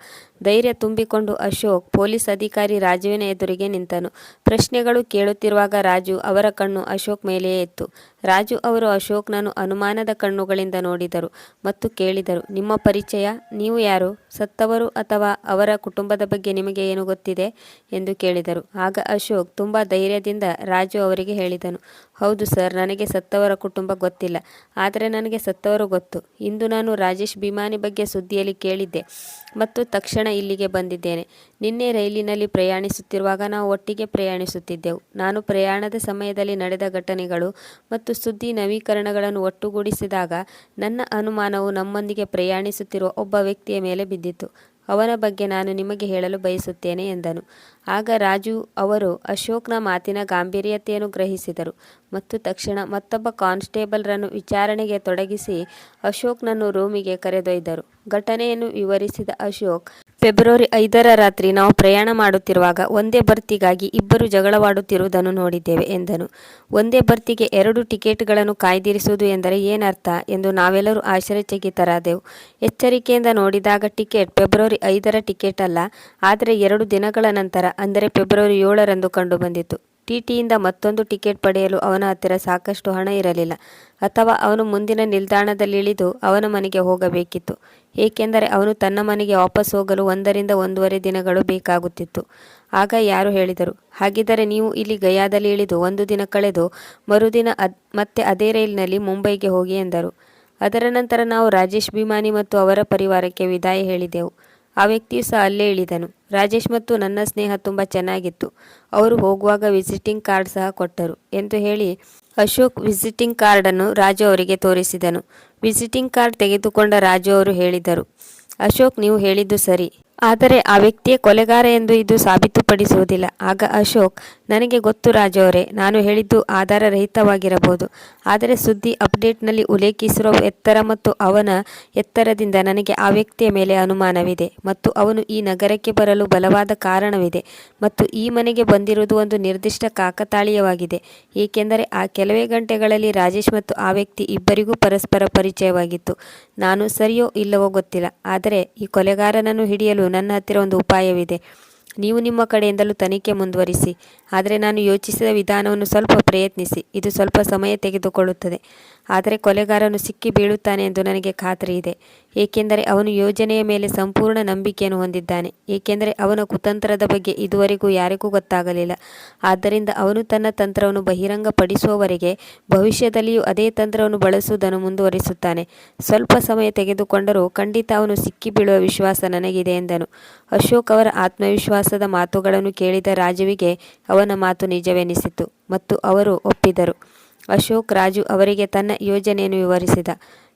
ಧೈರ್ಯ ತುಂಬಿಕೊಂಡು ಅಶೋಕ್ ಪೊಲೀಸ್ ಅಧಿಕಾರಿ ರಾಜುವಿನ ಎದುರಿಗೆ ನಿಂತನು. ಪ್ರಶ್ನೆಗಳು ಕೇಳುತ್ತಿರುವಾಗ ರಾಜು ಅವರ ಕಣ್ಣು ಅಶೋಕ್ ಮೇಲೆಯೇ ಇತ್ತು ರಾಜು ಅವರು ಅಶೋಕ್ನನ್ನು ಅನುಮಾನದ ಕಣ್ಣುಗಳಿಂದ ನೋಡಿದರು ಮತ್ತು ಕೇಳಿದರು, ನಿಮ್ಮ ಪರಿಚಯ? ನೀವು ಯಾರು? ಸತ್ತವರು ಅಥವಾ ಅವರ ಕುಟುಂಬದ ಬಗ್ಗೆ ನಿಮಗೆ ಏನು ಗೊತ್ತಿದೆ? ಎಂದು ಕೇಳಿದರು. ಆಗ ಅಶೋಕ್ ತುಂಬ ಧೈರ್ಯದಿಂದ ರಾಜು ಅವರಿಗೆ ಹೇಳಿದನು, ಹೌದು ಸರ್, ನನಗೆ ಸತ್ತವರ ಕುಟುಂಬ ಗೊತ್ತಿಲ್ಲ, ಆದರೆ ನನಗೆ ಸತ್ತವರು ಗೊತ್ತು. ಇಂದು ನಾನು ರಾಜೇಶ್ ಬಿಮಾನಿ ಬಗ್ಗೆ ಸುದ್ದಿಯಲ್ಲಿ ಕೇಳಿದ್ದೆ ಮತ್ತು ತಕ್ಷಣ ಇಲ್ಲಿಗೆ ಬಂದಿದ್ದೇನೆ. ನಿನ್ನೆ ರೈಲಿನಲ್ಲಿ ಪ್ರಯಾಣಿಸುತ್ತಿರುವಾಗ ನಾವು ಒಟ್ಟಿಗೆ ಪ್ರಯಾಣಿಸುತ್ತಿದ್ದೆವು. ನಾನು ಪ್ರಯಾಣದ ಸಮಯದಲ್ಲಿ ನಡೆದ ಘಟನೆಗಳು ಮತ್ತು ಸುದ್ದಿ ನವೀಕರಣಗಳನ್ನು ಒಟ್ಟುಗೂಡಿಸಿದಾಗ, ನನ್ನ ಅನುಮಾನವು ನಮ್ಮೊಂದಿಗೆ ಪ್ರಯಾಣಿಸುತ್ತಿರುವ ಒಬ್ಬ ವ್ಯಕ್ತಿಯ ಮೇಲೆ ಬಿದ್ದಿತು. ಅವನ ಬಗ್ಗೆ ನಾನು ನಿಮಗೆ ಹೇಳಲು ಬಯಸುತ್ತೇನೆ ಎಂದನು. ಆಗ ರಾಜು ಅವರು ಅಶೋಕ್ನ ಮಾತಿನ ಗಾಂಭೀರ್ಯತೆಯನ್ನು ಗ್ರಹಿಸಿದರು ಮತ್ತು ತಕ್ಷಣ ಮತ್ತೊಬ್ಬ ಕಾನ್ಸ್ಟೇಬಲ್ರನ್ನು ವಿಚಾರಣೆಗೆ ತೊಡಗಿಸಿ ಅಶೋಕ್ನನ್ನು ರೂಮಿಗೆ ಕರೆದೊಯ್ದರು. ಘಟನೆಯನ್ನು ವಿವರಿಸಿದ ಅಶೋಕ್ ಫೆಬ್ರವರಿ ಐದರ ರಾತ್ರಿ ನಾವು ಪ್ರಯಾಣ ಮಾಡುತ್ತಿರುವಾಗ ಒಂದೇ ಬರ್ತಿಗಾಗಿ ಇಬ್ಬರು ಜಗಳವಾಡುತ್ತಿರುವುದನ್ನು ನೋಡಿದ್ದೇವೆ, ಎಂದನು. ಒಂದೇ ಬರ್ತಿಗೆ ಎರಡು ಟಿಕೆಟ್ಗಳನ್ನು ಕಾಯ್ದಿರಿಸುವುದು ಎಂದರೆ ಏನರ್ಥ ಎಂದು ನಾವೆಲ್ಲರೂ ಆಶ್ಚರ್ಯಚಕಿತರಾದೆವು. ಎಚ್ಚರಿಕೆಯಿಂದ ನೋಡಿದಾಗ ಟಿಕೆಟ್ ಫೆಬ್ರವರಿ ಐದರ ಟಿಕೆಟ್ ಅಲ್ಲ, ಆದರೆ ಎರಡು ದಿನಗಳ ನಂತರ, ಅಂದರೆ ಫೆಬ್ರವರಿ ಏಳರಂದು ಕಂಡುಬಂದಿತು. ಟಿಟಿಯಿಂದ ಮತ್ತೊಂದು ಟಿಕೆಟ್ ಪಡೆಯಲು ಅವನ ಹತ್ತಿರ ಸಾಕಷ್ಟು ಹಣ ಇರಲಿಲ್ಲ. ಅಥವಾ ಅವನು ಮುಂದಿನ ನಿಲ್ದಾಣದಲ್ಲಿ ಇಳಿದು ಅವನ ಮನೆಗೆ ಹೋಗಬೇಕಿತ್ತು. ಏಕೆಂದರೆ ಅವನು ತನ್ನ ಮನೆಗೆ ವಾಪಸ್ ಹೋಗಲು ಒಂದರಿಂದ ಒಂದೂವರೆ ದಿನಗಳು ಬೇಕಾಗುತ್ತಿತ್ತು. ಆಗ ಯಾರು ಹೇಳಿದರು, ಹಾಗಿದ್ದರೆ ನೀವು ಇಲ್ಲಿ ಗಯಾದಲ್ಲಿ ಇಳಿದು ಒಂದು ದಿನ ಕಳೆದು ಮರುದಿನ ಅದ್, ಮತ್ತೆ ಅದೇ ರೈಲಿನಲ್ಲಿ ಮುಂಬೈಗೆ ಹೋಗಿ ಎಂದರು. ಅದರ ನಂತರ ನಾವು ರಾಜೇಶ್ ಭಿಮಾನಿ ಮತ್ತು ಅವರ ಪರಿವಾರಕ್ಕೆ ವಿದಾಯ ಹೇಳಿದೆವು. ಆ ವ್ಯಕ್ತಿಯು ಸಹ ಅಲ್ಲೇ ಇಳಿದನು. ರಾಜೇಶ್ ಮತ್ತು ನನ್ನ ಸ್ನೇಹ ತುಂಬ ಚೆನ್ನಾಗಿತ್ತು. ಅವರು ಹೋಗುವಾಗ ವಿಸಿಟಿಂಗ್ ಕಾರ್ಡ್ ಸಹ ಕೊಟ್ಟರು ಎಂದು ಹೇಳಿ ಅಶೋಕ್ ವಿಸಿಟಿಂಗ್ ಕಾರ್ಡನ್ನು ರಾಜು ಅವರಿಗೆ ತೋರಿಸಿದನು. ವಿಸಿಟಿಂಗ್ ಕಾರ್ಡ್ ತೆಗೆದುಕೊಂಡ ರಾಜು ಅವರು ಹೇಳಿದರು, ಅಶೋಕ್, ನೀವು ಹೇಳಿದ್ದು ಸರಿ. ಆದರೆ ಆ ವ್ಯಕ್ತಿಯ ಕೊಲೆಗಾರ ಎಂದು ಇದು ಸಾಬೀತುಪಡಿಸುವುದಿಲ್ಲ. ಆಗ ಅಶೋಕ್ ನನಗೆ ಗೊತ್ತು ರಾಜು ಅವರೇ ನಾನು ಹೇಳಿದ್ದು ಆಧಾರರಹಿತವಾಗಿರಬಹುದು. ಆದರೆ ಸುದ್ದಿ ಅಪ್ಡೇಟ್ನಲ್ಲಿ ಉಲ್ಲೇಖಿಸಿರುವ ಎತ್ತರ ಮತ್ತು ಅವನ ಎತ್ತರದಿಂದ ನನಗೆ ಆ ವ್ಯಕ್ತಿಯ ಮೇಲೆ ಅನುಮಾನವಿದೆ ಮತ್ತು ಅವನು ಈ ನಗರಕ್ಕೆ ಬರಲು ಬಲವಾದ ಕಾರಣವಿದೆ ಮತ್ತು ಈ ಮನೆಗೆ ಬಂದಿರುವುದು ಒಂದು ನಿರ್ದಿಷ್ಟ ಕಾಕತಾಳೀಯವಾಗಿದೆ, ಏಕೆಂದರೆ ಆ ಕೆಲವೇ ಗಂಟೆಗಳಲ್ಲಿ ರಾಜೇಶ್ ಮತ್ತು ಆ ವ್ಯಕ್ತಿ ಇಬ್ಬರಿಗೂ ಪರಸ್ಪರ ಪರಿಚಯವಾಗಿತ್ತು. ನಾನು ಸರಿಯೋ ಇಲ್ಲವೋ ಗೊತ್ತಿಲ್ಲ, ಆದರೆ ಈ ಕೊಲೆಗಾರನನ್ನು ಹಿಡಿಯಲು ನನ್ನ ಹತ್ತಿರ ಒಂದು ಉಪಾಯವಿದೆ. ನೀವು ನಿಮ್ಮ ಕಡೆಯಿಂದಲೂ ತನಿಖೆ ಮುಂದುವರಿಸಿ, ಆದರೆ ನಾನು ಯೋಚಿಸಿದ ವಿಧಾನವನ್ನು ಸ್ವಲ್ಪ ಪ್ರಯತ್ನಿಸಿ, ಇದು ಸ್ವಲ್ಪ ಸಮಯ ತೆಗೆದುಕೊಳ್ಳುತ್ತದೆ. ಆದರೆ ಕೊಲೆಗಾರನು ಸಿಕ್ಕಿ ಬೀಳುತ್ತಾನೆ ಎಂದು ನನಗೆ ಖಾತ್ರಿ ಇದೆ. ಏಕೆಂದರೆ ಅವನು ಯೋಜನೆಯ ಮೇಲೆ ಸಂಪೂರ್ಣ ನಂಬಿಕೆಯನ್ನು ಹೊಂದಿದ್ದಾನೆ. ಏಕೆಂದರೆ ಅವನ ಕುತಂತ್ರದ ಬಗ್ಗೆ ಇದುವರೆಗೂ ಯಾರಿಗೂ ಗೊತ್ತಾಗಲಿಲ್ಲ. ಆದ್ದರಿಂದ ಅವನು ತನ್ನ ತಂತ್ರವನ್ನು ಬಹಿರಂಗಪಡಿಸುವವರೆಗೆ ಭವಿಷ್ಯದಲ್ಲಿಯೂ ಅದೇ ತಂತ್ರವನ್ನು ಬಳಸುವುದನ್ನು ಮುಂದುವರಿಸುತ್ತಾನೆ. ಸ್ವಲ್ಪ ಸಮಯ ತೆಗೆದುಕೊಂಡರೂ ಖಂಡಿತ ಅವನು ಸಿಕ್ಕಿ ಬೀಳುವ ವಿಶ್ವಾಸ ನನಗಿದೆ ಎಂದನು. ಅಶೋಕ್ ಅವರ ಆತ್ಮವಿಶ್ವಾಸದ ಮಾತುಗಳನ್ನು ಕೇಳಿದ ರಾಜುವಿಗೆ ಅವನ ಮಾತು ನಿಜವೆನಿಸಿತು ಮತ್ತು ಅವರು ಒಪ್ಪಿದರು. ಅಶೋಕ್ ರಾಜು ಅವರಿಗೆ ತನ್ನ ಯೋಜನೆಯನ್ನು ವಿವರಿಸಿದ.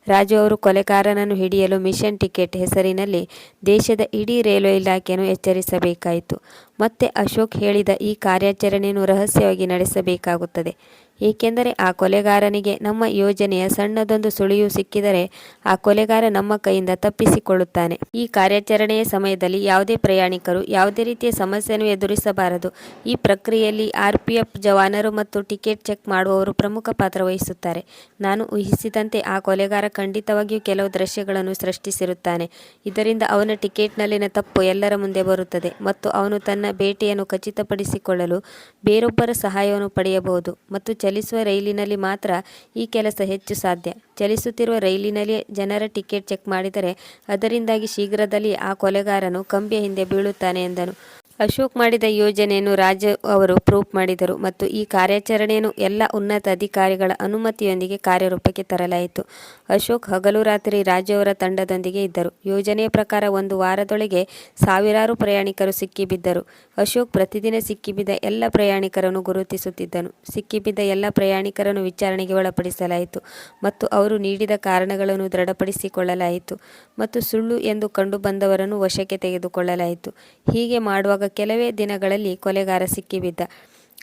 ರಾಜು ಅವರು ಕೊಲೆಗಾರನನ್ನು ಹಿಡಿಯಲು ಮಿಷನ್ ಟಿಕೆಟ್ ಹೆಸರಿನಲ್ಲಿ ದೇಶದ ಇಡೀ ರೈಲ್ವೆ ಇಲಾಖೆಯನ್ನು ಎಚ್ಚರಿಸಬೇಕಾಯಿತು. ಮತ್ತೆ ಅಶೋಕ್ ಹೇಳಿದ ಈ ಕಾರ್ಯಾಚರಣೆಯನ್ನು ರಹಸ್ಯವಾಗಿ ನಡೆಸಬೇಕಾಗುತ್ತದೆ. ಏಕೆಂದರೆ ಆ ಕೊಲೆಗಾರನಿಗೆ ನಮ್ಮ ಯೋಜನೆಯ ಸಣ್ಣದೊಂದು ಸುಳಿಯು ಸಿಕ್ಕಿದರೆ ಆ ಕೊಲೆಗಾರ ನಮ್ಮ ಕೈಯಿಂದ ತಪ್ಪಿಸಿಕೊಳ್ಳುತ್ತಾನೆ. ಈ ಕಾರ್ಯಾಚರಣೆಯ ಸಮಯದಲ್ಲಿ ಯಾವುದೇ ಪ್ರಯಾಣಿಕರು ಯಾವುದೇ ರೀತಿಯ ಸಮಸ್ಯೆಯನ್ನು ಎದುರಿಸಬಾರದು. ಈ ಪ್ರಕ್ರಿಯೆಯಲ್ಲಿ ಆರ್ಪಿಎಫ್ ಜವಾನರು ಮತ್ತು ಟಿಕೆಟ್ ಚೆಕ್ ಮಾಡುವವರು ಪ್ರಮುಖ ಪಾತ್ರ ವಹಿಸುತ್ತಾರೆ. ನಾನು ಊಹಿಸಿದಂತೆ ಆ ಕೊಲೆಗಾರ ಖಂಡಿತವಾಗಿಯೂ ಕೆಲವು ದೃಶ್ಯಗಳನ್ನು ಸೃಷ್ಟಿಸಿರುತ್ತಾನೆ. ಇದರಿಂದ ಅವನ ಟಿಕೆಟ್ನಲ್ಲಿನ ತಪ್ಪು ಎಲ್ಲರ ಮುಂದೆ ಬರುತ್ತದೆ ಮತ್ತು ಅವನು ತನ್ನ ಬೇಟೆಯನ್ನು ಖಚಿತಪಡಿಸಿಕೊಳ್ಳಲು ಬೇರೊಬ್ಬರ ಸಹಾಯವನ್ನು ಪಡೆಯಬಹುದು ಮತ್ತು ಚಲಿಸುವ ರೈಲಿನಲ್ಲಿ ಮಾತ್ರ ಈ ಕೆಲಸ ಹೆಚ್ಚು ಸಾಧ್ಯ. ಚಲಿಸುತ್ತಿರುವ ರೈಲಿನಲ್ಲಿ ಜನರ ಟಿಕೆಟ್ ಚೆಕ್ ಮಾಡಿದರೆ ಅದರಿಂದಾಗಿ ಶೀಘ್ರದಲ್ಲಿ ಆ ಕೊಲೆಗಾರನು ಕಂಬಿಯ ಹಿಂದೆ ಬೀಳುತ್ತಾನೆ ಎಂದನು. ಅಶೋಕ್ ಮಾಡಿದ ಯೋಜನೆಯನ್ನು ರಾಜ ಅವರು ಪ್ರೂಫ್ ಮಾಡಿದರು ಮತ್ತು ಈ ಕಾರ್ಯಾಚರಣೆಯನ್ನು ಎಲ್ಲ ಉನ್ನತ ಅಧಿಕಾರಿಗಳ ಅನುಮತಿಯೊಂದಿಗೆ ಕಾರ್ಯರೂಪಕ್ಕೆ ತರಲಾಯಿತು. ಅಶೋಕ್ ಹಗಲು ರಾತ್ರಿ ರಾಜು ಅವರ ತಂಡದೊಂದಿಗೆ ಇದ್ದರು. ಯೋಜನೆಯ ಪ್ರಕಾರ ಒಂದು ವಾರದೊಳಗೆ ಸಾವಿರಾರು ಪ್ರಯಾಣಿಕರು ಸಿಕ್ಕಿಬಿದ್ದರು. ಅಶೋಕ್ ಪ್ರತಿದಿನ ಸಿಕ್ಕಿಬಿದ್ದ ಎಲ್ಲ ಪ್ರಯಾಣಿಕರನ್ನು ಗುರುತಿಸುತ್ತಿದ್ದನು. ಸಿಕ್ಕಿಬಿದ್ದ ಎಲ್ಲ ಪ್ರಯಾಣಿಕರನ್ನು ವಿಚಾರಣೆಗೆ ಒಳಪಡಿಸಲಾಯಿತು ಮತ್ತು ಅವರು ನೀಡಿದ ಕಾರಣಗಳನ್ನು ದೃಢಪಡಿಸಿಕೊಳ್ಳಲಾಯಿತು ಮತ್ತು ಸುಳ್ಳು ಎಂದು ಕಂಡುಬಂದವರನ್ನು ವಶಕ್ಕೆ ತೆಗೆದುಕೊಳ್ಳಲಾಯಿತು. ಹೀಗೆ ಮಾಡುವಾಗ ಕೆಲವೇ ದಿನಗಳಲ್ಲಿ ಕೊಲೆಗಾರ ಸಿಕ್ಕಿಬಿದ್ದ.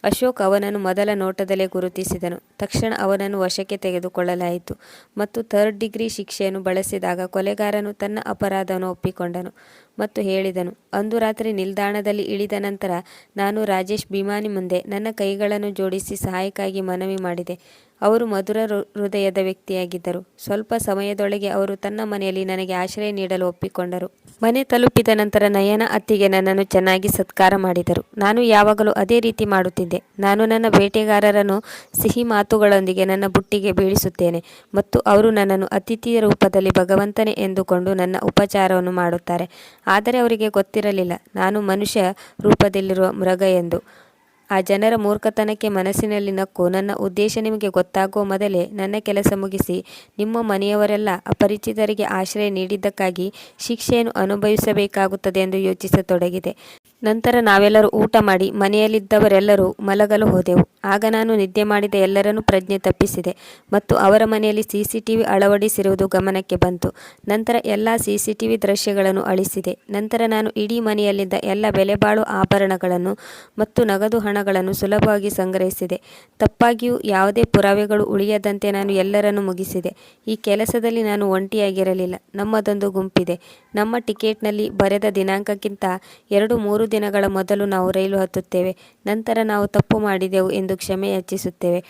ಅಶೋಕ್ ಅವನನ್ನು ಮೊದಲ ನೋಟದಲ್ಲೇ ಗುರುತಿಸಿದನು. ತಕ್ಷಣ ಅವನನ್ನು ವಶಕ್ಕೆ ತೆಗೆದುಕೊಳ್ಳಲಾಯಿತು ಮತ್ತು ಥರ್ಡ್ ಡಿಗ್ರಿ ಶಿಕ್ಷೆಯನ್ನು ಬಳಸಿದಾಗ ಕೊಲೆಗಾರನು ತನ್ನ ಅಪರಾಧವನ್ನು ಒಪ್ಪಿಕೊಂಡನು ಮತ್ತು ಹೇಳಿದನು, ಅಂದು ರಾತ್ರಿ ನಿಲ್ದಾಣದಲ್ಲಿ ಇಳಿದ ನಂತರ ನಾನು ರಾಜೇಶ್ ಭೀಮಾನಿ ಮುಂದೆ ನನ್ನ ಕೈಗಳನ್ನು ಜೋಡಿಸಿ ಸಹಾಯಕ್ಕಾಗಿ ಮನವಿ ಮಾಡಿದೆ. ಅವರು ಮಧುರ ಹೃದಯದ ವ್ಯಕ್ತಿಯಾಗಿದ್ದರು. ಸ್ವಲ್ಪ ಸಮಯದೊಳಗೆ ಅವರು ತನ್ನ ಮನೆಯಲ್ಲಿ ನನಗೆ ಆಶ್ರಯ ನೀಡಲು ಒಪ್ಪಿಕೊಂಡರು. ಮನೆ ತಲುಪಿದ ನಂತರ ನಯನ ಅತ್ತಿಗೆ ನನ್ನನ್ನು ಚೆನ್ನಾಗಿ ಸತ್ಕಾರ ಮಾಡಿದರು. ನಾನು ಯಾವಾಗಲೂ ಅದೇ ರೀತಿ ಮಾಡುತ್ತಿದ್ದೆ. ನಾನು ನನ್ನ ಬೇಟೆಗಾರರನ್ನು ಸಿಹಿ ಮಾತುಗಳೊಂದಿಗೆ ನನ್ನ ಬುಟ್ಟಿಗೆ ಬೀಳಿಸುತ್ತೇನೆ ಮತ್ತು ಅವರು ನನ್ನನ್ನು ಅತಿಥಿಯ ರೂಪದಲ್ಲಿ ಭಗವಂತನೇ ಎಂದುಕೊಂಡು ನನ್ನ ಉಪಚಾರವನ್ನು ಮಾಡುತ್ತಾರೆ. ಆದರೆ ಅವರಿಗೆ ಗೊತ್ತಿರಲಿಲ್ಲ. ನಾನು ಮನುಷ್ಯ ರೂಪದಲ್ಲಿರುವ ಮೃಗ ಎಂದು. ಆ ಜನರ ಮೂರ್ಖತನಕ್ಕೆ ಮನಸ್ಸಿನಲ್ಲಿ ನಕ್ಕು ನನ್ನ ಉದ್ದೇಶ ನಿಮಗೆ ಗೊತ್ತಾಗುವ ಮೊದಲೇ ನನ್ನ ಕೆಲಸ ಮುಗಿಸಿ, ನಿಮ್ಮ ಮನೆಯವರೆಲ್ಲ ಅಪರಿಚಿತರಿಗೆ ಆಶ್ರಯ ನೀಡಿದ್ದಕ್ಕಾಗಿ ಶಿಕ್ಷೆಯನ್ನು ಅನುಭವಿಸಬೇಕಾಗುತ್ತದೆ ಎಂದು ಯೋಚಿಸತೊಡಗಿದೆ. ನಂತರ ನಾವೆಲ್ಲರೂ ಊಟ ಮಾಡಿ, ಮನೆಯಲ್ಲಿದ್ದವರೆಲ್ಲರೂ ಮಲಗಲು ಹೋದೆವು. ಆಗ ನಾನು ನಿದ್ದೆ ಮಾಡಿದ ಎಲ್ಲರನ್ನೂ ಪ್ರಜ್ಞೆ ತಪ್ಪಿಸಿದೆ ಮತ್ತು ಅವರ ಮನೆಯಲ್ಲಿ ಸಿಸಿಟಿವಿ ಅಳವಡಿಸಿರುವುದು ಗಮನಕ್ಕೆ ಬಂತು. ನಂತರ ಎಲ್ಲ ಸಿಸಿಟಿವಿ ದೃಶ್ಯಗಳನ್ನು ಅಳಿಸಿದೆ. ನಂತರ ನಾನು ಇಡೀ ಮನೆಯಲ್ಲಿದ್ದ ಎಲ್ಲ ಬೆಲೆಬಾಳುವ ಆಭರಣಗಳನ್ನು ಮತ್ತು ನಗದು ಹಣಗಳನ್ನು ಸುಲಭವಾಗಿ ಸಂಗ್ರಹಿಸಿದೆ. ತಪ್ಪಾಗಿಯೂ ಯಾವುದೇ ಪುರಾವೆಗಳು ಉಳಿಯದಂತೆ ನಾನು ಎಲ್ಲರನ್ನೂ ಮುಗಿಸಿದೆ. ಈ ಕೆಲಸದಲ್ಲಿ ನಾನು ಒಂಟಿಯಾಗಿರಲಿಲ್ಲ. ನಮ್ಮದೊಂದು ಗುಂಪಿದೆ. ನಮ್ಮ ಟಿಕೆಟ್ನಲ್ಲಿ ಬರೆದ ದಿನಾಂಕಕ್ಕಿಂತ ಎರಡು ಮೂರು ದಿನಗಳ ಮೊದಲು ನಾವು ರೈಲು ಹತ್ತುತ್ತೇವೆ. ನಂತರ ನಾವು ತಪ್ಪು ಮಾಡಿದೆವು ಎಂದು ಕ್ಷಮೆ ಯಾಚಿಸುತ್ತೇವೆ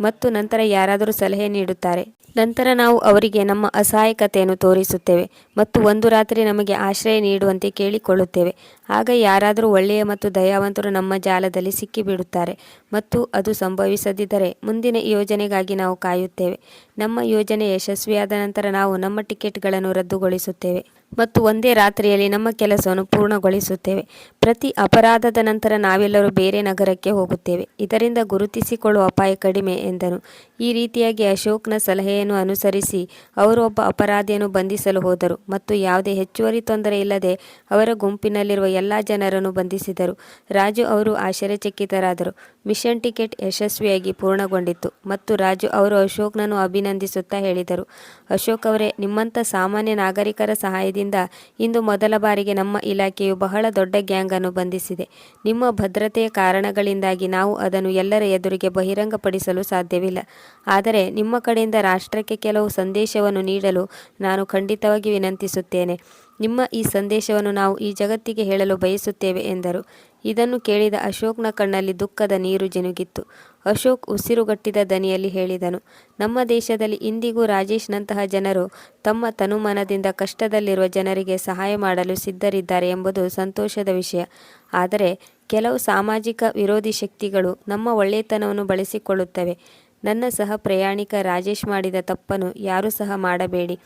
ಮತ್ತು ನಂತರ ಯಾರಾದರೂ ಸಲಹೆ ನೀಡುತ್ತಾರೆ. ನಂತರ ನಾವು ಅವರಿಗೆ ನಮ್ಮ ಅಸಹಾಯಕತೆಯನ್ನು ತೋರಿಸುತ್ತೇವೆ. ಮತ್ತು ಒಂದು ರಾತ್ರಿ ನಮಗೆ ಆಶ್ರಯ ನೀಡುವಂತೆ ಕೇಳಿಕೊಳ್ಳುತ್ತೇವೆ. ಆಗ ಯಾರಾದರೂ ಒಳ್ಳೆಯ ಮತ್ತು ದಯಾವಂತರು ನಮ್ಮ ಜಾಲದಲ್ಲಿ ಸಿಕ್ಕಿಬಿಡುತ್ತಾರೆ ಮತ್ತು ಅದು ಸಂಭವಿಸದಿದ್ದರೆ ಮುಂದಿನ ಯೋಜನೆಗಾಗಿ ನಾವು ಕಾಯುತ್ತೇವೆ. ನಮ್ಮ ಯೋಜನೆ ಯಶಸ್ವಿಯಾದ ನಂತರ ನಾವು ನಮ್ಮ ಟಿಕೆಟ್ಗಳನ್ನು ರದ್ದುಗೊಳಿಸುತ್ತೇವೆ ಮತ್ತು ಒಂದೇ ರಾತ್ರಿಯಲ್ಲಿ ನಮ್ಮ ಕೆಲಸವನ್ನು ಪೂರ್ಣಗೊಳಿಸುತ್ತೇವೆ. ಪ್ರತಿ ಅಪರಾಧದ ನಂತರ ನಾವೆಲ್ಲರೂ ಬೇರೆ ನಗರಕ್ಕೆ ಹೋಗುತ್ತೇವೆ. ಇದರಿಂದ ಗುರುತಿಸಿಕೊಳ್ಳುವ ಅಪಾಯ ಕಡಿಮೆ ಎಂದನು ಈ ರೀತಿಯಾಗಿ ಅಶೋಕ್ನ ಸಲಹೆಯನ್ನು ಅನುಸರಿಸಿ ಅವರು ಒಬ್ಬ ಅಪರಾಧಿಯನ್ನು ಬಂಧಿಸಲು ಹೋದರು ಮತ್ತು ಯಾವುದೇ ಹೆಚ್ಚುವರಿ ತೊಂದರೆ ಇಲ್ಲದೆ ಅವರ ಗುಂಪಿನಲ್ಲಿರುವ ಎಲ್ಲ ಜನರನ್ನು ಬಂಧಿಸಿದರು. ರಾಜು ಅವರು ಆಶ್ಚರ್ಯಚಕಿತರಾದರು. ಮಿಷನ್ ಟಿಕೆಟ್ ಯಶಸ್ವಿಯಾಗಿ ಪೂರ್ಣಗೊಂಡಿತ್ತು ಮತ್ತು ರಾಜು ಅವರು ಅಶೋಕ್ನನ್ನು ಅಭಿನಂದಿಸುತ್ತಾ ಹೇಳಿದರು. ಅಶೋಕ್ ಅವರೇ, ನಿಮ್ಮಂಥ ಸಾಮಾನ್ಯ ನಾಗರಿಕರ ಸಹಾಯದಿಂದ ಇಂದು ಮೊದಲ ಬಾರಿಗೆ ನಮ್ಮ ಇಲಾಖೆಯು ಬಹಳ ದೊಡ್ಡ ಗ್ಯಾಂಗ್ ಅನ್ನು ಬಂಧಿಸಿದೆ. ನಿಮ್ಮ ಭದ್ರತೆಯ ಕಾರಣಗಳಿಂದಾಗಿ ನಾವು ಅದನ್ನು ಎಲ್ಲರ ಎದುರಿಗೆ ಬಹಿರಂಗಪಡಿಸಲು ಸಾಧ್ಯವಿಲ್ಲ. ಆದರೆ ನಿಮ್ಮ ಕಡೆಯಿಂದ ರಾಷ್ಟ್ರಕ್ಕೆ ಕೆಲವು ಸಂದೇಶವನ್ನು ನೀಡಲು ನಾನು ಖಂಡಿತವಾಗಿ ವಿನಂತಿಸುತ್ತೇನೆ. ನಿಮ್ಮ ಈ ಸಂದೇಶವನ್ನು ನಾವು ಈ ಜಗತ್ತಿಗೆ ಹೇಳಲು ಬಯಸುತ್ತೇವೆ ಎಂದರು. ಇದನ್ನು ಕೇಳಿದ ಅಶೋಕ್ನ ಕಣ್ಣಲ್ಲಿ ದುಃಖದ ನೀರು ಜಿನುಗಿತ್ತು. ಅಶೋಕ್ ಉಸಿರುಗಟ್ಟಿದ ದನಿಯಲ್ಲಿ ಹೇಳಿದನು, ನಮ್ಮ ದೇಶದಲ್ಲಿ ಇಂದಿಗೂ ರಾಜೇಶ್ನಂತಹ ಜನರು ತಮ್ಮ ತನುಮನದಿಂದ ಕಷ್ಟದಲ್ಲಿರುವ ಜನರಿಗೆ ಸಹಾಯ ಮಾಡಲು ಸಿದ್ಧರಿದ್ದಾರೆ ಎಂಬುದು ಸಂತೋಷದ ವಿಷಯ. ಆದರೆ ಕೆಲವು ಸಾಮಾಜಿಕ ವಿರೋಧಿ ಶಕ್ತಿಗಳು ನಮ್ಮ ಒಳ್ಳೆಯತನವನ್ನು ಬಳಸಿಕೊಳ್ಳುತ್ತವೆ. ನನ್ನ ಸಹ ಪ್ರಯಾಣಿಕ ರಾಜೇಶ್ ಮಾಡಿದ ತಪ್ಪನ್ನು ಯಾರೂ ಸಹ ಮಾಡಬೇಡಿ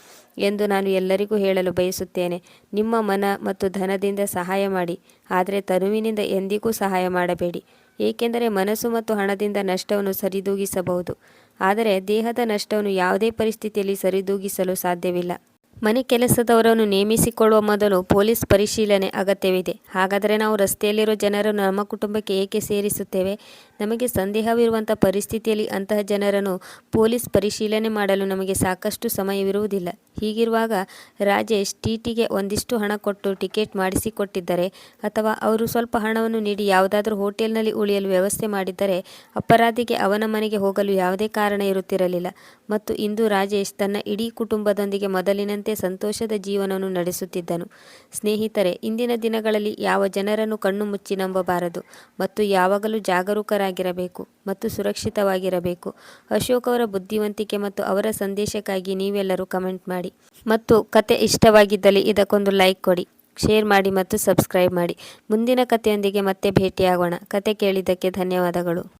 ಎಂದು ನಾನು ಎಲ್ಲರಿಗೂ ಹೇಳಲು ಬಯಸುತ್ತೇನೆ. ನಿಮ್ಮ ಮನ ಮತ್ತು ಧನದಿಂದ ಸಹಾಯ ಮಾಡಿ, ಆದರೆ ತನುವಿನಿಂದ ಎಂದಿಗೂ ಸಹಾಯ ಮಾಡಬೇಡಿ. ಏಕೆಂದರೆ ಮನಸ್ಸು ಮತ್ತು ಹಣದಿಂದ ನಷ್ಟವನ್ನು ಸರಿದೂಗಿಸಬಹುದು, ಆದರೆ ದೇಹದ ನಷ್ಟವನ್ನು ಯಾವುದೇ ಪರಿಸ್ಥಿತಿಯಲ್ಲಿ ಸರಿದೂಗಿಸಲು ಸಾಧ್ಯವಿಲ್ಲ. ಮನೆ ಕೆಲಸದವರನ್ನು ನೇಮಿಸಿಕೊಳ್ಳುವ ಮೊದಲು ಪೊಲೀಸ್ ಪರಿಶೀಲನೆ ಅಗತ್ಯವಿದೆ. ಹಾಗಾದರೆ ನಾವು ರಸ್ತೆಯಲ್ಲಿರೋ ಜನರನ್ನು ನಮ್ಮ ಕುಟುಂಬಕ್ಕೆ ಏಕೆ ಸೇರಿಸುತ್ತೇವೆ? ನಮಗೆ ಸಂದೇಹವಿರುವಂಥ ಪರಿಸ್ಥಿತಿಯಲ್ಲಿ ಅಂತಹ ಜನರನ್ನು ಪೊಲೀಸ್ ಪರಿಶೀಲನೆ ಮಾಡಲು ನಮಗೆ ಸಾಕಷ್ಟು ಸಮಯವಿರುವುದಿಲ್ಲ. ಹೀಗಿರುವಾಗ ರಾಜೇಶ್ ಟಿ ಟಿಗೆ ಒಂದಿಷ್ಟು ಹಣ ಕೊಟ್ಟು ಟಿಕೆಟ್ ಮಾಡಿಸಿಕೊಟ್ಟಿದ್ದರೆ ಅಥವಾ ಅವರು ಸ್ವಲ್ಪ ಹಣವನ್ನು ನೀಡಿ ಯಾವುದಾದರೂ ಹೋಟೆಲ್ನಲ್ಲಿ ಉಳಿಯಲು ವ್ಯವಸ್ಥೆ ಮಾಡಿದ್ದರೆ ಅಪರಾಧಿಗೆ ಅವನ ಮನೆಗೆ ಹೋಗಲು ಯಾವುದೇ ಕಾರಣ ಇರುತ್ತಿರಲಿಲ್ಲ. ಮತ್ತು ಇಂದು ರಾಜೇಶ್ ತನ್ನ ಇಡೀ ಕುಟುಂಬದೊಂದಿಗೆ ಮೊದಲಿನಂತೆ ಸಂತೋಷದ ಜೀವನವನ್ನು ನಡೆಸುತ್ತಿದ್ದನು. ಸ್ನೇಹಿತರೆ, ಇಂದಿನ ದಿನಗಳಲ್ಲಿ ಯಾವ ಜನರನ್ನು ಕಣ್ಣು ಮುಚ್ಚಿ ನಂಬಬಾರದು. ಮತ್ತು ಯಾವಾಗಲೂ ಜಾಗರೂಕರಾಗಿರಬೇಕು ಮತ್ತು ಸುರಕ್ಷಿತವಾಗಿರಬೇಕು. ಅಶೋಕ್ ಅವರ ಬುದ್ಧಿವಂತಿಕೆ ಮತ್ತು ಅವರ ಸಂದೇಶಕ್ಕಾಗಿ ನೀವೆಲ್ಲರೂ ಕಮೆಂಟ್ ಮಾಡಿ. ಮತ್ತು ಕತೆ ಇಷ್ಟವಾಗಿದ್ದಲ್ಲಿ ಇದಕ್ಕೊಂದು ಲೈಕ್ ಕೊಡಿ, ಶೇರ್ ಮಾಡಿ ಮತ್ತು ಸಬ್ಸ್ಕ್ರೈಬ್ ಮಾಡಿ. ಮುಂದಿನ ಕಥೆಯೊಂದಿಗೆ ಮತ್ತೆ ಭೇಟಿಯಾಗೋಣ. ಕತೆ ಕೇಳಿದ್ದಕ್ಕೆ ಧನ್ಯವಾದಗಳು.